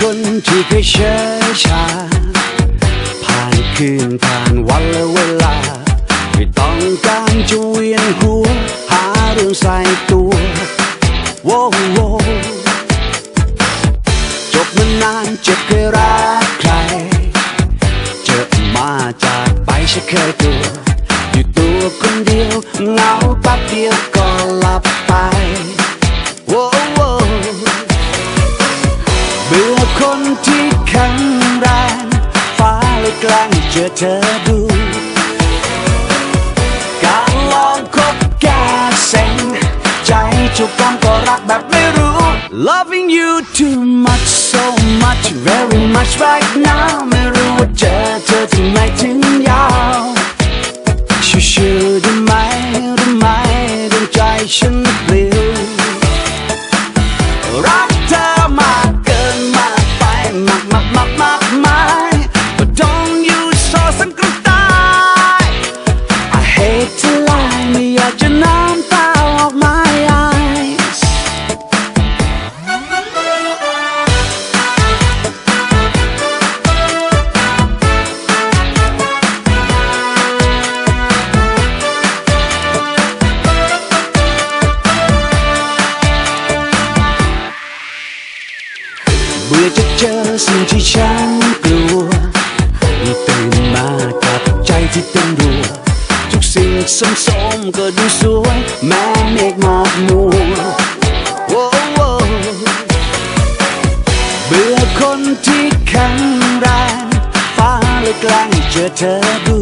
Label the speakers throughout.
Speaker 1: คนที่เคยเชยชา ผ่านคืนผ่านวันและเวลา ไม่ต้องการจะเวียนหัว หาเรื่องใส่ตัวโว้โวจบมานานเจ็บเคยรักใคร เจอมาจากไปฉันเคยตัว อยู่ตัวคนเดียวเหงาแป๊บเดียวก็หลับไป เบื่อคนที่แข็งแรง ฟ้าเลยกล้งเจอเธอดู การลองคบแกเซ็งใจจุกกำก็รักแบบไม่รู้ Loving you too much so much very much right now ไม่รู้ว่าเจอเธอที่ไหนถึงยาวชิวๆได้ไหมได้ไหมดวงใจฉันปลิวรั มาก สิ่งที่ฉันกลัวตื่นมากับใจที่เต้นรัวทุกสิ่งสมๆก็ดูสวย แม้เมฆหมอกมัวเบื่อคนที่แข็งแรงฟ้าเลยกล้งเจอเธอดู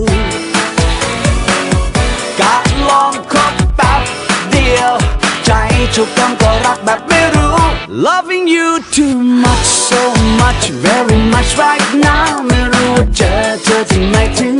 Speaker 1: การลองคบแป๊บเดียว ใจถูกต้องก็รักแบบไม่รู้ Loving you too much so much very much right now ไม่รู้ว่าเจอเธอที่ไหนถึง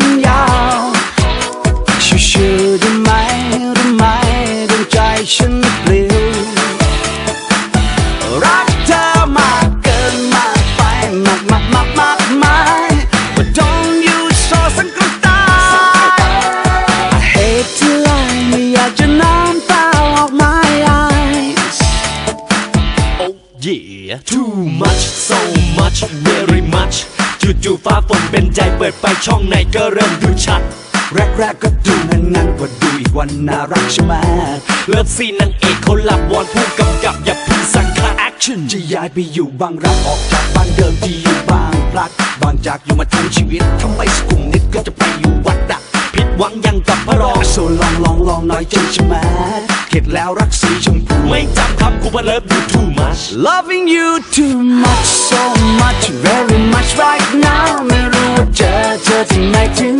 Speaker 2: yeah too much so much very much จู่ๆฟ้าฝนเป็นใจเปิดไปช่องไหนก็เริ่มดูชัด
Speaker 1: แรกๆก็ดูงันงันๆกว่าดูอีกวันน่ารักใช่ไหม
Speaker 2: เลิฟซีนนางเอกเขาหลับวอนผู้กำกับอย่าพึ่งสั่งคาแอคชั่น
Speaker 1: จะย้ายไปอยู่บางรักออกจากบ้านเดิมที่อยู่บางพลัดบางจากอยู่มาทั้งชีวิตทำไมสุขุมนิดก็จะไปอยู่วัดอะ
Speaker 2: ผิด หวังยังกับพระรอง
Speaker 1: โซลองลองลองน้อยจนใช่ไหมเข็ดแล้วรักสีชมพู
Speaker 2: ไม่จำคำกูว่าเลิฟ you too much
Speaker 1: Loving you too much so much very much right now ไม่รู้ว่าเจอเธอที่ไหนถึง